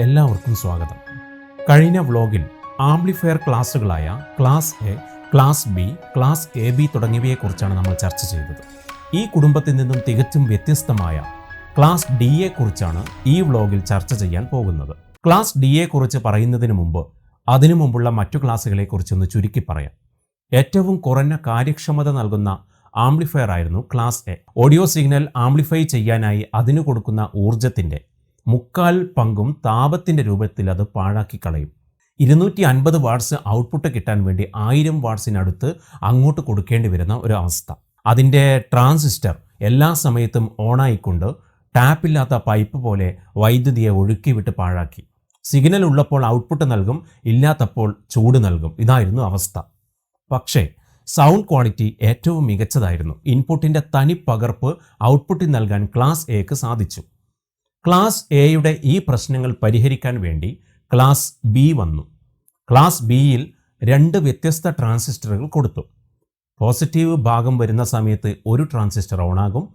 എല്ലാവർക്കും സ്വാഗതം. കഴിഞ്ഞ വ്ലോഗിൽ amplifier ക്ലാസ്സുകളായ class A class B class A B തുടങ്ങിയവയെക്കുറിച്ചാണ് നമ്മൾ ചർച്ച ചെയ്തത്. ഈ കുടുംബത്തിൽ നിന്നും തികച്ചും വ്യത്യസ്തമായ ക്ലാസ് ഡി യെക്കുറിച്ചാണ് ഈ വ്ലോഗിൽ ചർച്ച ചെയ്യാൻ പോകുന്നത്. ക്ലാസ് ഡി യെക്കുറിച്ച് പറയുന്നതിന് മുമ്പ് അതിനു മുമ്പുള്ള മറ്റു ക്ലാസ്സുകളെക്കുറിച്ചൊന്ന് ചുരുക്കി പറയാം. ഏറ്റവും കുറഞ്ഞ കാര്യക്ഷമത നൽകുന്ന ആംപ്ലിഫയർ ആയിരുന്നു class A. Audio signal amplify ചെയ്യാനായി അതിനു കൊടുക്കുന്ന ഊർജത്തിന്റെ മുക്കാൽ പങ്കും താപത്തിന്റെ രൂപത്തിൽ അത് പാഴാക്കി കളയും. ഇരുന്നൂറ്റി അൻപത് വാട്ട്സ് ഔട്ട്പുട്ട് കിട്ടാൻ വേണ്ടി ആയിരം വാട്ട്സിനടുത്ത് അങ്ങോട്ട് കൊടുക്കേണ്ടി വരുന്ന ഒരു അവസ്ഥ. അതിന്റെ ട്രാൻസിസ്റ്റർ എല്ലാ സമയത്തും ഓണായിക്കൊണ്ട് ടാപ്പില്ലാത്ത പൈപ്പ് പോലെ വൈദ്യുതിയെ ഒഴുക്കി വിട്ട് പാഴാക്കി. സിഗ്നൽ ഉള്ളപ്പോൾ ഔട്ട്പുട്ട് നൽകും ഇല്ലാത്തപ്പോൾ ചൂട് നൽകും. ഇതായിരുന്നു അവസ്ഥ. പക്ഷേ സൗണ്ട് ക്വാളിറ്റി ഏറ്റവും മികച്ചതായിരുന്നു. ഇൻപുട്ടിന്റെ തനി പകർപ്പ് ഔട്ട്പുട്ടിൽ നൽകാൻ ക്ലാസ് എക്ക് സാധിച്ചു. ക്ലാസ് എയുടെ ഈ പ്രശ്നങ്ങൾ പരിഹരിക്കാൻ വേണ്ടി ക്ലാസ് ബി വന്നു. ക്ലാസ് ബിയിൽ രണ്ട് വ്യത്യസ്ത ട്രാൻസിസ്റ്ററുകൾ കൊടുത്തു. പോസിറ്റീവ് ഭാഗം വരുന്ന സമയത്ത് ഒരു ട്രാൻസിസ്റ്റർ ഓണാകും.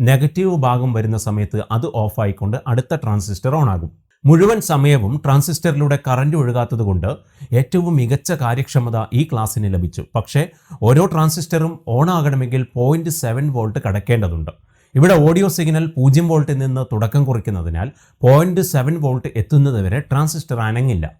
നെഗറ്റീവ് ഭാഗം വരുന്ന സമയത്ത് അത് ഓഫായിക്കൊണ്ട് അടുത്ത ട്രാൻസിസ്റ്റർ ഓണാകും. മുഴുവൻ സമയവും ട്രാൻസിസ്റ്ററിലൂടെ കറന്റ് ഒഴുകാത്തതുകൊണ്ട് ഏറ്റവും മികച്ച കാര്യക്ഷമത ഈ ക്ലാസ്സിന് ലഭിച്ചു. പക്ഷേ ഓരോ ട്രാൻസിസ്റ്ററും ഓൺ ആകണമെങ്കിൽ പോയിന്റ് സെവൻ വോൾട്ട് കടക്കേണ്ടതുണ്ട്. ഇവിടെ ഓഡിയോ സിഗ്നൽ പൂജ്യം വോൾട്ടിൽ നിന്ന് തുടക്കം കുറിക്കുന്നതിനാൽ പോയിന്റ് സെവൻ വോൾട്ട് എത്തുന്നതുവരെ ട്രാൻസിസ്റ്റർ അനങ്ങില്ല.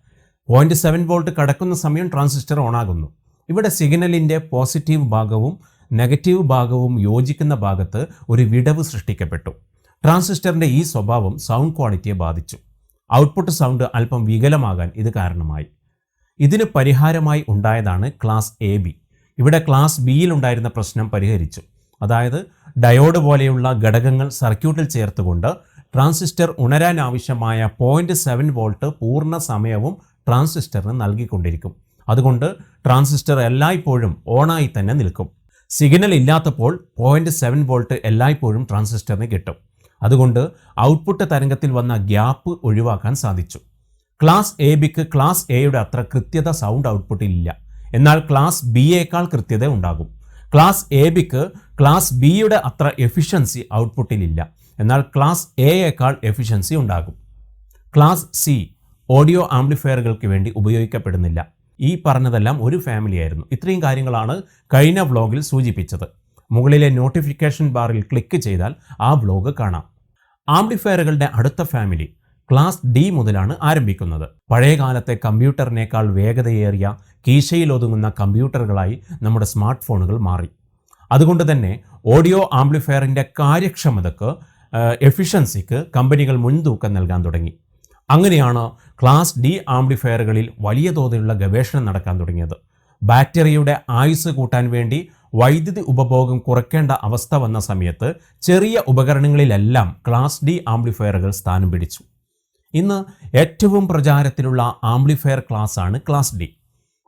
പോയിന്റ് സെവൻ വോൾട്ട് കടക്കുന്ന സമയം ട്രാൻസിസ്റ്റർ ഓണാകുന്നു ഇവിടെ സിഗ്നലിന്റെ പോസിറ്റീവ് ഭാഗവും നെഗറ്റീവ് ഭാഗവും യോജിക്കുന്ന ഭാഗത്ത് ഒരു വിടവ് സൃഷ്ടിക്കപ്പെട്ടു. ട്രാൻസിസ്റ്ററിന്റെ ഈ സ്വഭാവം സൗണ്ട് ക്വാളിറ്റിയെ ബാധിച്ചു. ഔട്ട്പുട്ട് സൗണ്ട് അല്പം വികലമാകാൻ ഇത് കാരണമായി. ഇതിന് പരിഹാരമായി ഉണ്ടായതാണ് ക്ലാസ് എ ബി ഇവിടെ ക്ലാസ് ബിയിൽ ഉണ്ടായിരുന്ന പ്രശ്നം പരിഹരിച്ചു. അതായത് ഡയോഡ് പോലെയുള്ള ഘടകങ്ങൾ സർക്യൂട്ടിൽ ചേർത്തുകൊണ്ട് ട്രാൻസിസ്റ്റർ ഉണരാൻ ആവശ്യമായ പോയിന്റ് സെവൻ വോൾട്ട് പൂർണ സമയവും ട്രാൻസിസ്റ്ററിന് നൽകിക്കൊണ്ടിരിക്കും. അതുകൊണ്ട് ട്രാൻസിസ്റ്റർ എല്ലായ്പ്പോഴും ഓണായി തന്നെ നിൽക്കും. സിഗ്നൽ ഇല്ലാത്തപ്പോൾ പോയിന്റ് സെവൻ വോൾട്ട് എല്ലായ്പ്പോഴും ട്രാൻസിസ്റ്ററിന് കിട്ടും. അതുകൊണ്ട് ഔട്ട്പുട്ട് തരംഗത്തിൽ വന്ന ഗ്യാപ്പ് ഒഴിവാക്കാൻ സാധിച്ചു. ക്ലാസ് എ ബിക്ക് ക്ലാസ് എയുടെ അത്ര കൃത്യത സൗണ്ട് ഔട്ട്പുട്ടിൽ ഇല്ല. എന്നാൽ ക്ലാസ് ബിയേക്കാൾ കൃത്യത ഉണ്ടാകും. ക്ലാസ് എ ബിക്ക് ക്ലാസ് ബിയുടെ അത്ര എഫിഷ്യൻസി ഔട്ട്പുട്ടിലില്ല എന്നാൽ ക്ലാസ് എയേക്കാൾ എഫിഷ്യൻസി ഉണ്ടാകും. ക്ലാസ് സി ഓഡിയോ ആംപ്ലിഫയറുകൾക്ക് വേണ്ടി ഉപയോഗിക്കപ്പെടുന്നില്ല. ഈ പറഞ്ഞതെല്ലാം ഒരു ഫാമിലി ആയിരുന്നു. ഇത്രയും കാര്യങ്ങളാണ് കഴിഞ്ഞ വ്ലോഗിൽ സൂചിപ്പിച്ചത്. മുകളിലെ നോട്ടിഫിക്കേഷൻ ബാറിൽ ക്ലിക്ക് ചെയ്താൽ ആ വ്ലോഗ് കാണാം. ആംപ്ലിഫയറുകളുടെ അടുത്ത ഫാമിലി ക്ലാസ് ഡി മുതലാണ് ആരംഭിക്കുന്നത്. പഴയകാലത്തെ കമ്പ്യൂട്ടറിനേക്കാൾ വേഗതയേറിയ കീശയിൽ ഒതുങ്ങുന്ന കമ്പ്യൂട്ടറുകളായി നമ്മുടെ സ്മാർട്ട് ഫോണുകൾ മാറി. അതുകൊണ്ട് തന്നെ ഓഡിയോ ആംപ്ലിഫയറിന്റെ കാര്യക്ഷമതക്ക് എഫിഷ്യൻസിക്ക് കമ്പനികൾ മുൻതൂക്കം നൽകാൻ തുടങ്ങി. അങ്ങനെയാണ് ക്ലാസ് ഡി ആംപ്ലിഫയറുകളിൽ വലിയ തോതിലുള്ള ഗവേഷണം നടക്കാൻ തുടങ്ങിയത്. ബാറ്ററിയുടെ ആയുസ് കൂട്ടാൻ വേണ്ടി വൈദ്യുതി ഉപഭോഗം കുറയ്ക്കേണ്ട അവസ്ഥ വന്ന സമയത്ത് ചെറിയ ഉപകരണങ്ങളിലെല്ലാം ക്ലാസ് ഡി ആംപ്ലിഫയറുകൾ സ്ഥാനം പിടിച്ചു. ഇന്ന് ഏറ്റവും പ്രചാരത്തിലുള്ള ആംപ്ലിഫയർ ആണ് ക്ലാസ് ഡി.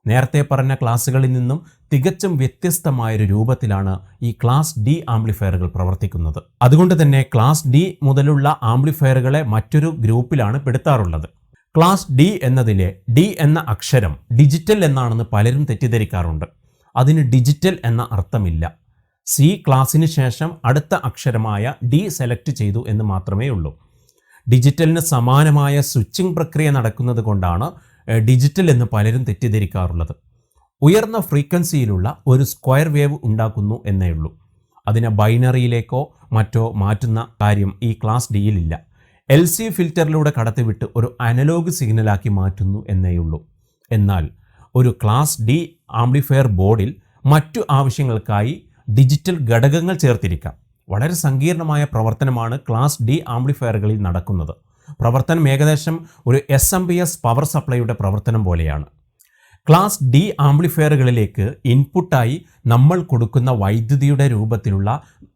നേരത്തെ പറഞ്ഞ ക്ലാസ്സുകളിൽ നിന്നും തികച്ചും വ്യത്യസ്തമായൊരു രൂപത്തിലാണ് ഈ ക്ലാസ് ഡി ആംപ്ലിഫയറുകൾ പ്രവർത്തിക്കുന്നത്. അതുകൊണ്ട് തന്നെ ക്ലാസ് ഡി മുതലുള്ള ആംപ്ലിഫയറുകളെ മറ്റൊരു ഗ്രൂപ്പിലാണ് പെടുത്താറുള്ളത്. ക്ലാസ് ഡി എന്നതിലെ ഡി എന്ന അക്ഷരം ഡിജിറ്റൽ എന്നാണെന്ന് പലരും തെറ്റിദ്ധരിക്കാറുണ്ട്. അതിന് ഡിജിറ്റൽ എന്ന അർത്ഥമില്ല. സി ക്ലാസ്സിന് ശേഷം അടുത്ത അക്ഷരമായ ഡി സെലക്ട് ചെയ്തു എന്ന് മാത്രമേ ഉള്ളൂ ഡിജിറ്റലിന് സമാനമായ സ്വിച്ചിങ് പ്രക്രിയ നടക്കുന്നത് കൊണ്ടാണ് ഡിജിറ്റൽ എന്ന് പലരും തെറ്റിദ്ധരിക്കാറുള്ളത്. ഉയർന്ന ഫ്രീക്വൻസിയിലുള്ള ഒരു സ്ക്വയർ വേവ് ഉണ്ടാക്കുന്നു എന്നേ ഉള്ളൂ. അതിനെ ബൈനറിയിലേക്കോ മറ്റോ മാറ്റുന്ന കാര്യം ഈ ക്ലാസ് ഡിയിലില്ല എൽ സി ഫിൽറ്ററിലൂടെ കടത്തിവിട്ട് ഒരു അനലോഗ് സിഗ്നലാക്കി മാറ്റുന്നു എന്നേയുള്ളൂ എന്നാൽ ഒരു ക്ലാസ് ഡി ആംപ്ലിഫയർ ബോർഡിൽ മറ്റു ആവശ്യങ്ങൾക്കായി ഡിജിറ്റൽ ഘടകങ്ങൾ ചേർത്തിരിക്കാം. വളരെ സങ്കീർണമായ പ്രവർത്തനമാണ് ക്ലാസ് ഡി ആംപ്ലിഫയറുകളിൽ നടക്കുന്നത്. പ്രവർത്തനം ഏകദേശം ഒരു S M P S power സപ്ലൈയുടെ പ്രവർത്തനം പോലെയാണ്. ക്ലാസ് ഡി ആംപ്ലിഫയറുകളിലേക്ക് ഇൻപുട്ടായി നമ്മൾ കൊടുക്കുന്ന വൈദ്യുതിയുടെ രൂപത്തിലുള്ള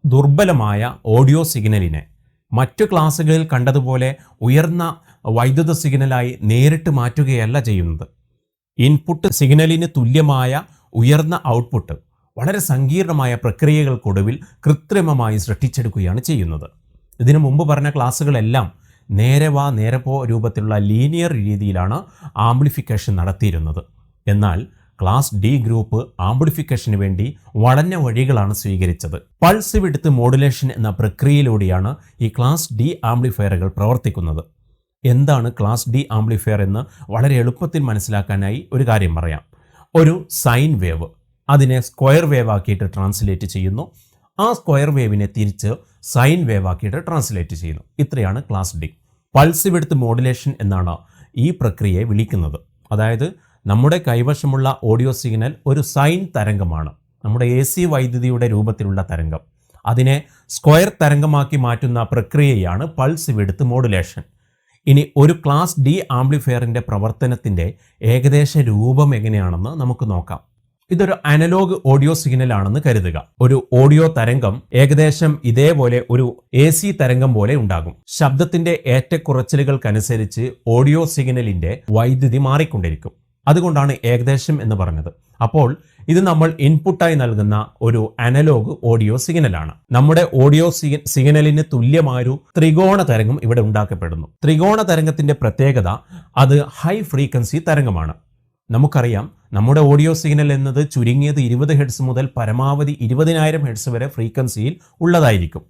ദുർബലമായ ഓഡിയോ സിഗ്നലിനെ മറ്റു ക്ലാസ്സുകളിൽ കണ്ടതുപോലെ ഉയർന്ന വൈദ്യുത സിഗ്നലായി നേരിട്ട് മാറ്റുകയല്ല ചെയ്യുന്നത്. ഇൻപുട്ട് സിഗ്നലിന് തുല്യമായ ഉയർന്ന ഔട്ട്പുട്ട് വളരെ സങ്കീർണമായ പ്രക്രിയകൾക്കൊടുവിൽ കൃത്രിമമായി സൃഷ്ടിച്ചെടുക്കുകയാണ് ചെയ്യുന്നത്. ഇതിനു മുമ്പ് പറഞ്ഞ ക്ലാസ്സുകളെല്ലാം നേരെ വാ നേരെ പോ രൂപത്തിലുള്ള ലീനിയർ രീതിയിലാണ് ആംപ്ലിഫിക്കേഷൻ നടത്തിയിരുന്നത്. എന്നാൽ ക്ലാസ് ഡി ഗ്രൂപ്പ് ആംപ്ലിഫിക്കേഷന് വേണ്ടി വളഞ്ഞ വഴികളാണ് സ്വീകരിച്ചത്. പൾസ് വിടുത്ത് മോഡുലേഷൻ എന്ന പ്രക്രിയയിലൂടെയാണ് ഈ ക്ലാസ് ഡി ആംപ്ലിഫയറുകൾ പ്രവർത്തിക്കുന്നത്. എന്താണ് ക്ലാസ് ഡി ആംപ്ലിഫയർ എന്ന് വളരെ എളുപ്പത്തിൽ മനസ്സിലാക്കാനായി ഒരു കാര്യം പറയാം. ഒരു സൈൻ വേവ്. അതിനെ സ്ക്വയർ വേവ് ആക്കിയിട്ട് ട്രാൻസ്ലേറ്റ് ചെയ്യുന്നു. ആ സ്ക്വയർ വേവിനെ തിരിച്ച് സൈൻ വേവ് ആക്കിയിട്ട് ട്രാൻസ്ലേറ്റ് ചെയ്യുന്നു. ഇത്രയാണ് class D pulse width modulation എന്നാണ് ഈ പ്രക്രിയയെ വിളിക്കുന്നത്. അതായത് നമ്മുടെ കൈവശമുള്ള ഓഡിയോ സിഗ്നൽ ഒരു സൈൻ തരംഗമാണ്. നമ്മുടെ എ സി വൈദ്യുതിയുടെ രൂപത്തിലുള്ള തരംഗം. അതിനെ സ്ക്വയർ തരംഗമാക്കി മാറ്റുന്ന പ്രക്രിയയാണ് പൾസ് വിടുത്ത് മോഡുലേഷൻ ഇനി ഒരു ക്ലാസ് ഡി ആംപ്ലിഫയറിന്റെ പ്രവർത്തനത്തിന്റെ ഏകദേശ രൂപം എങ്ങനെയാണെന്ന് നമുക്ക് നോക്കാം. ഇതൊരു അനലോഗ് ഓഡിയോ സിഗ്നൽ ആണെന്ന് കരുതുക. ഒരു ഓഡിയോ തരംഗം ഏകദേശം ഇതേപോലെ ഒരു എ സി തരംഗം പോലെ ഉണ്ടാകും. ശബ്ദത്തിന്റെ ഏറ്റക്കുറച്ചിലുകൾക്കനുസരിച്ച് ഓഡിയോ സിഗ്നലിന്റെ വൈദ്യുതി മാറിക്കൊണ്ടിരിക്കും. അതുകൊണ്ടാണ് ഏകദേശം എന്ന് പറഞ്ഞത്. അപ്പോൾ ഇത് നമ്മൾ ഇൻപുട്ടായി നൽകുന്ന ഒരു അനലോഗ് ഓഡിയോ സിഗ്നലാണ്. നമ്മുടെ ഓഡിയോ സിഗ- സിഗ്നലിന് തുല്യമായൊരു ത്രികോണ തരംഗം ഇവിടെ ഉണ്ടാക്കപ്പെടുന്നു. ത്രികോണ തരംഗത്തിന്റെ പ്രത്യേകത അത് ഹൈ ഫ്രീക്വൻസി തരംഗമാണ്. നമുക്കറിയാം നമ്മുടെ ഓഡിയോ സിഗ്നൽ എന്നത് ചുരുങ്ങിയത് ഇരുപത് ഹെഡ്സ് മുതൽ പരമാവധി ഇരുപതിനായിരം ഹെഡ്സ് വരെ ഫ്രീക്വൻസിയിൽ ഉള്ളതായിരിക്കും.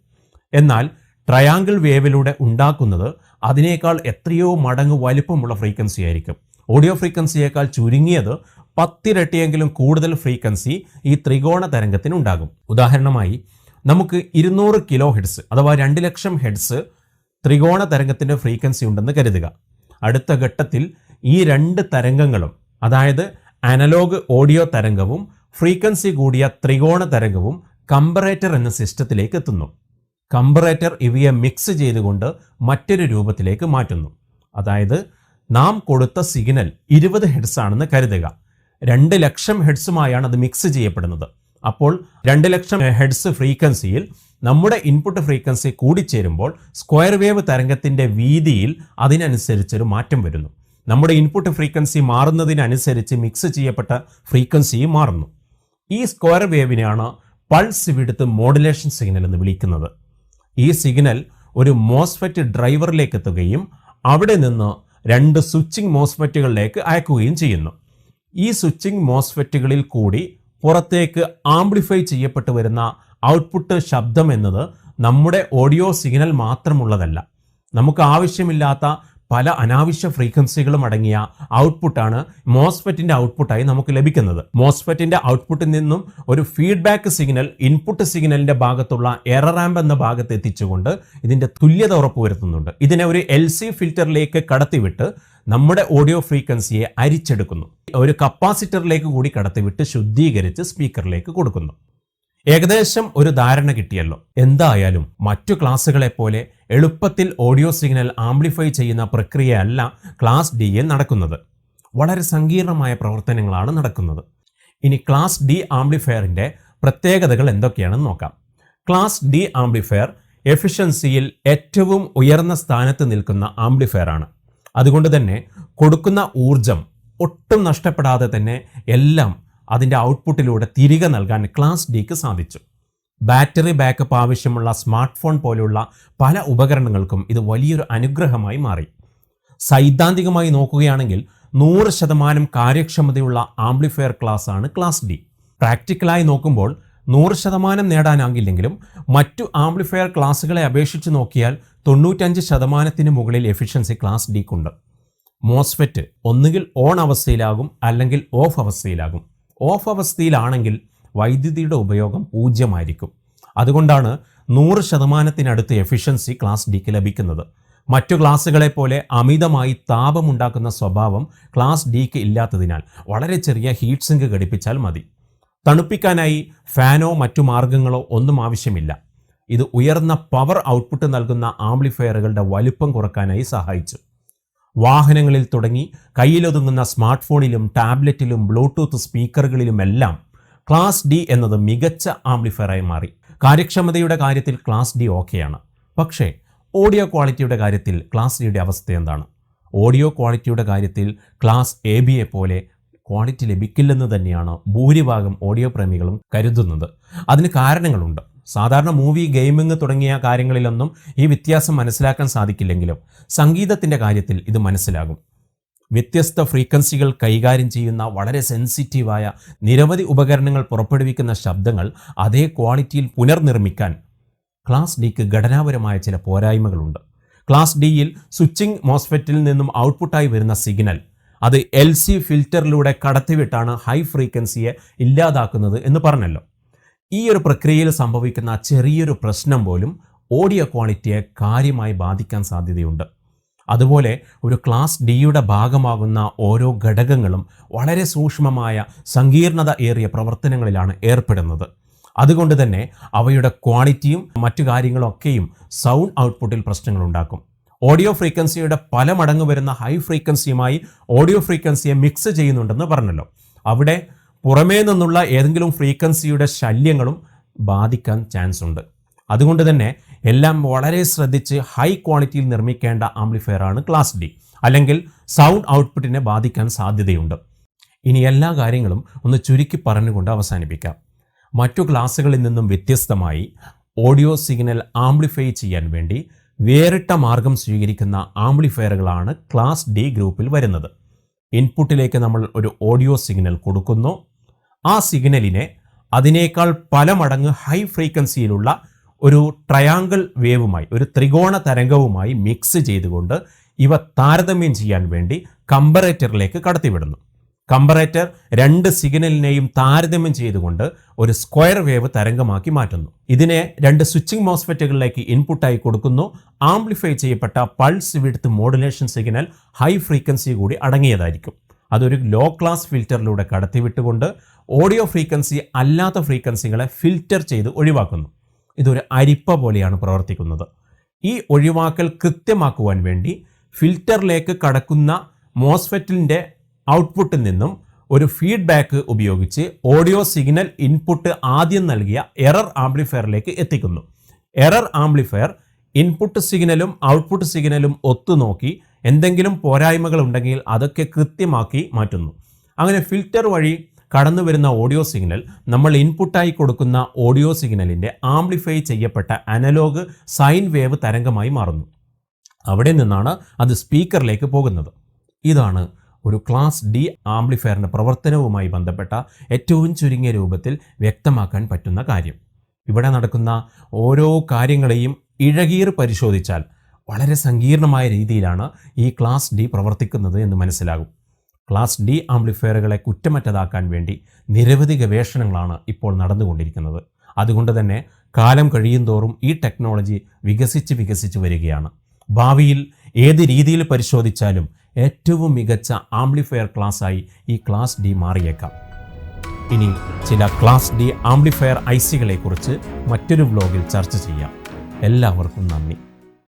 എന്നാൽ ട്രയാങ്കിൾ വേവിലൂടെ ഉണ്ടാക്കുന്നത് അതിനേക്കാൾ എത്രയോ മടങ്ങ് വലിപ്പമുള്ള ഫ്രീക്വൻസി ആയിരിക്കും. ഓഡിയോ ഫ്രീക്വൻസിയേക്കാൾ ചുരുങ്ങിയത് പത്തിരട്ടിയെങ്കിലും കൂടുതൽ ഫ്രീക്വൻസി ഈ ത്രികോണ തരംഗത്തിന് ഉണ്ടാകും. ഉദാഹരണമായി നമുക്ക് ഇരുന്നൂറ് കിലോ ഹെഡ്സ് അഥവാ രണ്ട് ലക്ഷം ഹെഡ്സ് ത്രികോണ തരംഗത്തിന്റെ ഫ്രീക്വൻസി ഉണ്ടെന്ന് കരുതുക. അടുത്ത ഘട്ടത്തിൽ ഈ രണ്ട് തരംഗങ്ങളും അതായത് അനലോഗ് ഓഡിയോ തരംഗവും ഫ്രീക്വൻസി കൂടിയ ത്രികോണ തരംഗവും കമ്പറേറ്റർ എന്ന സിസ്റ്റത്തിലേക്ക് എത്തുന്നു. കമ്പറേറ്റർ ഇവയെ മിക്സ് ചെയ്തുകൊണ്ട് മറ്റൊരു രൂപത്തിലേക്ക് മാറ്റുന്നു. അതായത് നാം കൊടുത്ത സിഗ്നൽ ഇരുപത് ഹെഡ്സ് ആണെന്ന് കരുതുക. രണ്ട് ലക്ഷം ഹെഡ്സുമായാണ് അത് മിക്സ് ചെയ്യപ്പെടുന്നത്. അപ്പോൾ രണ്ട് ലക്ഷം ഹെഡ്സ് ഫ്രീക്വൻസിയിൽ നമ്മുടെ ഇൻപുട്ട് ഫ്രീക്വൻസി കൂടിച്ചേരുമ്പോൾ സ്ക്വയർ വേവ് തരംഗത്തിന്റെ വീതിയിൽ അതിനനുസരിച്ചൊരു മാറ്റം വരുന്നു. നമ്മുടെ ഇൻപുട്ട് ഫ്രീക്വൻസി മാറുന്നതിനനുസരിച്ച് മിക്സ് ചെയ്യപ്പെട്ട ഫ്രീക്വൻസിയും മാറുന്നു. ഈ സ്ക്വയർ വേവിനെയാണ് പൾസ് വിടുത്ത് മോഡുലേഷൻ സിഗ്നൽ എന്ന് വിളിക്കുന്നത്. ഈ സിഗ്നൽ ഒരു മോസ്ഫെറ്റ് ഡ്രൈവറിലേക്ക് എത്തുകയും അവിടെ നിന്ന് രണ്ട് സ്വിച്ചിങ് മോസ്ഫെറ്റുകളിലേക്ക് അയക്കുകയും ചെയ്യുന്നു. ഈ സ്വിച്ചിങ് മോസ്ഫെറ്റുകളിൽ കൂടി പുറത്തേക്ക് ആംപ്ലിഫൈ ചെയ്യപ്പെട്ടു വരുന്ന ഔട്ട്പുട്ട് ശബ്ദം എന്നത് നമ്മുടെ ഓഡിയോ സിഗ്നൽ മാത്രമുള്ളതല്ല. നമുക്ക് ആവശ്യമില്ലാത്ത പല അനാവശ്യ ഫ്രീക്വൻസികളും അടങ്ങിയ ഔട്ട്പുട്ടാണ് മോസ്ഫെറ്റിന്റെ ഔട്ട്പുട്ടായി നമുക്ക് ലഭിക്കുന്നത്. മോസ്ഫെറ്റിന്റെ ഔട്ട്പുട്ടിൽ നിന്നും ഒരു ഫീഡ്ബാക്ക് സിഗ്നൽ ഇൻപുട്ട് സിഗ്നലിന്റെ ഭാഗത്തുള്ള എറർ ആംബ് എന്ന ഭാഗത്ത് എത്തിച്ചുകൊണ്ട് ഇതിന്റെ തുല്യത ഉറപ്പുവരുത്തുന്നുണ്ട്. ഇതിനെ ഒരു എൽ സി ഫിൽറ്ററിലേക്ക് കടത്തിവിട്ട് നമ്മുടെ ഓഡിയോ ഫ്രീക്വൻസിയെ അരിച്ചെടുക്കുന്നു. ഒരു കപ്പാസിറ്ററിലേക്ക് കൂടി കടത്തിവിട്ട് ശുദ്ധീകരിച്ച് സ്പീക്കറിലേക്ക് കൊടുക്കുന്നു. ഏകദേശം ഒരു ധാരണ കിട്ടിയല്ലോ. എന്തായാലും മറ്റു ക്ലാസ്സുകളെ പോലെ എളുപ്പത്തിൽ ഓഡിയോ സിഗ്നൽ ആംപ്ലിഫൈ ചെയ്യുന്ന പ്രക്രിയയല്ല ക്ലാസ് ഡിയിൽ നടക്കുന്നത്. വളരെ സങ്കീർണമായ പ്രവർത്തനങ്ങളാണ് നടക്കുന്നത്. ഇനി ക്ലാസ് ഡി ആംപ്ലിഫയറിന്റെ പ്രത്യേകതകൾ എന്തൊക്കെയാണെന്ന് നോക്കാം. ക്ലാസ് ഡി ആംപ്ലിഫയർ എഫിഷ്യൻസിയിൽ ഏറ്റവും ഉയർന്ന സ്ഥാനത്ത് നിൽക്കുന്ന ആംപ്ലിഫയർ ആണ്. അതുകൊണ്ട് തന്നെ കൊടുക്കുന്ന ഊർജം ഒട്ടും നഷ്ടപ്പെടാതെ തന്നെ എല്ലാം അതിന്റെ ഔട്ട്പുട്ടിലൂടെ തിരികെ നൽകാൻ ക്ലാസ് ഡിക്ക് സാധിച്ചു. ബാറ്ററി ബാക്കപ്പ് ആവശ്യമുള്ള സ്മാർട്ട് ഫോൺ പോലുള്ള പല ഉപകരണങ്ങൾക്കും ഇത് വലിയൊരു അനുഗ്രഹമായി മാറി. സൈദ്ധാന്തികമായി നോക്കുകയാണെങ്കിൽ നൂറ് ശതമാനം കാര്യക്ഷമതയുള്ള ആംപ്ലിഫയർ ക്ലാസ് ആണ് ക്ലാസ് ഡി പ്രാക്ടിക്കലായി നോക്കുമ്പോൾ നൂറ് ശതമാനം നേടാനാകില്ലെങ്കിലും മറ്റു ആംപ്ലിഫയർ ക്ലാസ്സുകളെ അപേക്ഷിച്ച് നോക്കിയാൽ തൊണ്ണൂറ്റഞ്ച് ശതമാനത്തിന് മുകളിൽ എഫിഷ്യൻസി ക്ലാസ് ഡിക്കുണ്ട് മോസ്ഫെറ്റ് ഒന്നുകിൽ ഓൺ അവസ്ഥയിലാകും അല്ലെങ്കിൽ ഓഫ് അവസ്ഥയിലാകും. ഓഫ് അവസ്ഥയിലാണെങ്കിൽ വൈദ്യുതിയുടെ ഉപയോഗം പൂജ്യമായിരിക്കും. അതുകൊണ്ടാണ് നൂറ് ശതമാനത്തിനടുത്ത് എഫിഷ്യൻസി ക്ലാസ് ഡിക്ക് ലഭിക്കുന്നത്. മറ്റു ക്ലാസ്സുകളെ പോലെ അമിതമായി താപമുണ്ടാക്കുന്ന സ്വഭാവം ക്ലാസ് ഡിക്ക് ഇല്ലാത്തതിനാൽ വളരെ ചെറിയ ഹീറ്റ് സിങ്ക് ഘടിപ്പിച്ചാൽ മതി. തണുപ്പിക്കാനായി ഫാനോ മറ്റു മാർഗങ്ങളോ ഒന്നും ആവശ്യമില്ല. ഇത് ഉയർന്ന പവർ ഔട്ട്പുട്ട് നൽകുന്ന ആംപ്ലിഫയറുകളുടെ വലുപ്പം കുറക്കാനായി സഹായിച്ചു. വാഹനങ്ങളിൽ തുടങ്ങി കയ്യിലൊതുങ്ങുന്ന സ്മാർട്ട് ഫോണിലും ടാബ്ലറ്റിലും ബ്ലൂടൂത്ത് സ്പീക്കറുകളിലുമെല്ലാം ക്ലാസ് ഡി എന്നത് മികച്ച ആംപ്ലിഫയറായി മാറി. കാര്യക്ഷമതയുടെ കാര്യത്തിൽ ക്ലാസ് ഡി ഓക്കെയാണ്. പക്ഷേ ഓഡിയോ ക്വാളിറ്റിയുടെ കാര്യത്തിൽ ക്ലാസ് ഡിയുടെ അവസ്ഥ എന്താണ്? ഓഡിയോ ക്വാളിറ്റിയുടെ കാര്യത്തിൽ ക്ലാസ് എ ബിയെ പോലെ ക്വാളിറ്റി ലഭിക്കില്ലെന്ന് തന്നെയാണ് ഭൂരിഭാഗം ഓഡിയോ പ്രേമികളും കരുതുന്നത്. അതിന് കാരണങ്ങളുണ്ട്. സാധാരണ മൂവി ഗെയിമിംഗ് തുടങ്ങിയ കാര്യങ്ങളിലൊന്നും ഈ വ്യത്യാസം മനസ്സിലാക്കാൻ സാധിക്കില്ലെങ്കിലും സംഗീതത്തിന്റെ കാര്യത്തിൽ ഇത് മനസ്സിലാകും. വ്യത്യസ്ത ഫ്രീക്വൻസികൾ കൈകാര്യം ചെയ്യുന്ന വളരെ സെൻസിറ്റീവായ നിരവധി ഉപകരണങ്ങൾ പുറപ്പെടുവിക്കുന്ന ശബ്ദങ്ങൾ അതേ ക്വാളിറ്റിയിൽ പുനർനിർമ്മിക്കാൻ ക്ലാസ് ഡിക്ക് ഘടനാപരമായ ചില പോരായ്മകളുണ്ട്. ക്ലാസ് ഡിയിൽ സ്വിച്ചിങ് മോസ്ഫെറ്റിൽ നിന്നും ഔട്ട്പുട്ടായി വരുന്ന സിഗ്നൽ അത് എൽ സി ഫിൽറ്ററിലൂടെ കടത്തിവിട്ടാണ് ഹൈ ഫ്രീക്വൻസിയെ ഇല്ലാതാക്കുന്നത് എന്ന് പറഞ്ഞല്ലോ. ഈ ഒരു പ്രക്രിയയിൽ സംഭവിക്കുന്ന ചെറിയൊരു പ്രശ്നം പോലും ഓഡിയോ ക്വാളിറ്റിയെ കാര്യമായി ബാധിക്കാൻ സാധ്യതയുണ്ട്. അതുപോലെ ഒരു ക്ലാസ് ഡിയുടെ ഭാഗമാകുന്ന ഓരോ ഘടകങ്ങളും വളരെ സൂക്ഷ്മമായ സങ്കീർണത ഏറിയ പ്രവർത്തനങ്ങളിലാണ് ഏർപ്പെടുന്നത്. അതുകൊണ്ട് തന്നെ അവയുടെ ക്വാളിറ്റിയും മറ്റു കാര്യങ്ങളൊക്കെയും സൗണ്ട് ഔട്ട്പുട്ടിൽ പ്രശ്നങ്ങളുണ്ടാക്കും ഓഡിയോ ഫ്രീക്വൻസിയുടെ പല മടങ്ങ് വരുന്ന ഹൈ ഫ്രീക്വൻസിയുമായി ഓഡിയോ ഫ്രീക്വൻസിയെ മിക്സ് ചെയ്യുന്നുണ്ടെന്ന് പറഞ്ഞല്ലോ. അവിടെ പുറമേ നിന്നുള്ള ഏതെങ്കിലും ഫ്രീക്വൻസിയുടെ ശല്യങ്ങളും ബാധിക്കാൻ ചാൻസ് ഉണ്ട്. അതുകൊണ്ട് തന്നെ എല്ലാം വളരെ ശ്രദ്ധിച്ച് ഹൈ ക്വാളിറ്റിയിൽ നിർമ്മിക്കേണ്ട ആംപ്ലിഫയർ ആണ് ക്ലാസ് ഡി അല്ലെങ്കിൽ സൗണ്ട് ഔട്ട്പുട്ടിനെ ബാധിക്കാൻ സാധ്യതയുണ്ട്. ഇനി എല്ലാ കാര്യങ്ങളും ഒന്ന് ചുരുക്കി പറഞ്ഞുകൊണ്ട് അവസാനിപ്പിക്കാം. മറ്റു ക്ലാസ്സുകളിൽ നിന്നും വ്യത്യസ്തമായി ഓഡിയോ സിഗ്നൽ ആംപ്ലിഫൈ ചെയ്യാൻ വേണ്ടി വേറിട്ട മാർഗം സ്വീകരിക്കുന്ന ആംപ്ലിഫയറുകളാണ് ക്ലാസ് ഡി ഗ്രൂപ്പിൽ വരുന്നത്. ഇൻപുട്ടിലേക്ക് നമ്മൾ ഒരു ഓഡിയോ സിഗ്നൽ കൊടുക്കുന്നു. ആ സിഗ്നലിനെ അതിനേക്കാൾ പല മടങ്ങ് ഹൈ ഫ്രീക്വൻസിയിലുള്ള ഒരു ട്രയാങ്കിൾ വേവുമായി ഒരു ത്രികോണ തരംഗവുമായി മിക്സ് ചെയ്തുകൊണ്ട് ഇവ താരതമ്യം ചെയ്യാൻ വേണ്ടി കമ്പറേറ്ററിലേക്ക് കടത്തിവിടുന്നു. കമ്പറേറ്റർ രണ്ട് സിഗ്നലിനെയും താരതമ്യം ചെയ്തുകൊണ്ട് ഒരു സ്ക്വയർ വേവ് തരംഗമാക്കി മാറ്റുന്നു. ഇതിനെ രണ്ട് സ്വിച്ചിങ് മോസ്ഫെറ്റുകളിലേക്ക് ഇൻപുട്ടായി കൊടുക്കുന്നു. ആംപ്ലിഫൈ ചെയ്യപ്പെട്ട pulse width modulation signal high frequency കൂടി അടങ്ങിയതായിരിക്കും. അതൊരു ലോ ക്ലാസ് ഫിൽറ്ററിലൂടെ കടത്തിവിട്ടുകൊണ്ട് ഓഡിയോ ഫ്രീക്വൻസി അല്ലാത്ത ഫ്രീക്വൻസികളെ ഫിൽറ്റർ ചെയ്ത് ഒഴിവാക്കുന്നു. ഇതൊരു അരിപ്പ പോലെയാണ് പ്രവർത്തിക്കുന്നത്. ഈ ഒഴിവാക്കൽ കൃത്യമാക്കുവാൻ വേണ്ടി ഫിൽറ്ററിലേക്ക് കടക്കുന്ന മോസ്ഫെറ്റിന്റെ ഔട്ട്പുട്ടിൽ നിന്നും ഒരു ഫീഡ്ബാക്ക് ഉപയോഗിച്ച് ഓഡിയോ സിഗ്നൽ ഇൻപുട്ട് ആദ്യം നൽകിയ എറർ ആംപ്ലിഫയറിലേക്ക് എത്തിക്കുന്നു. എറർ ആംപ്ലിഫയർ ഇൻപുട്ട് സിഗ്നലും ഔട്ട്പുട്ട് സിഗ്നലും ഒത്തുനോക്കി എന്തെങ്കിലും പോരായ്മകൾ ഉണ്ടെങ്കിൽ അതൊക്കെ കൃത്യമാക്കി മാറ്റുന്നു. അങ്ങനെ ഫിൽറ്റർ വഴി കടന്നു വരുന്ന ഓഡിയോ സിഗ്നൽ നമ്മൾ ഇൻപുട്ടായി കൊടുക്കുന്ന ഓഡിയോ സിഗ്നലിന്റെ ആംപ്ലിഫൈ ചെയ്യപ്പെട്ട അനലോഗ് സൈൻ വേവ് തരംഗമായി മാറുന്നു. അവിടെ നിന്നാണ് അത് സ്പീക്കറിലേക്ക് പോകുന്നത്. ഇതാണ് ഒരു ക്ലാസ് ഡി ആംപ്ലിഫയറിന്റെ പ്രവർത്തനവുമായി ബന്ധപ്പെട്ട ഏറ്റവും ചുരുങ്ങിയ രൂപത്തിൽ വ്യക്തമാക്കാൻ പറ്റുന്ന കാര്യം. ഇവിടെ നടക്കുന്ന ഓരോ കാര്യങ്ങളെയും ഇഴകീർ പരിശോധിച്ചാൽ വളരെ സങ്കീർണമായ രീതിയിലാണ് ഈ ക്ലാസ് ഡി പ്രവർത്തിക്കുന്നത് എന്ന് മനസ്സിലാകും. ക്ലാസ് ഡി ആംപ്ലിഫയറുകളെ കുറ്റമറ്റതാക്കാൻ വേണ്ടി നിരവധി ഗവേഷണങ്ങളാണ് ഇപ്പോൾ നടന്നുകൊണ്ടിരിക്കുന്നത്. അതുകൊണ്ട് തന്നെ കാലം കഴിയുന്തോറും ഈ ടെക്നോളജി വികസിച്ച് വികസിച്ച് വരികയാണ്. ഭാവിയിൽ ഏത് രീതിയിൽ പരിശോധിച്ചാലും ഏറ്റവും മികച്ച ആംപ്ലിഫയർ ക്ലാസ്സായി ഈ ക്ലാസ് ഡി മാറിയേക്കാം. ഇനി ചില ക്ലാസ് ഡി ആംപ്ലിഫയർ ഐ സികളെക്കുറിച്ച് മറ്റൊരു വ്ലോഗിൽ ചർച്ച ചെയ്യാം. എല്ലാവർക്കും നന്ദി.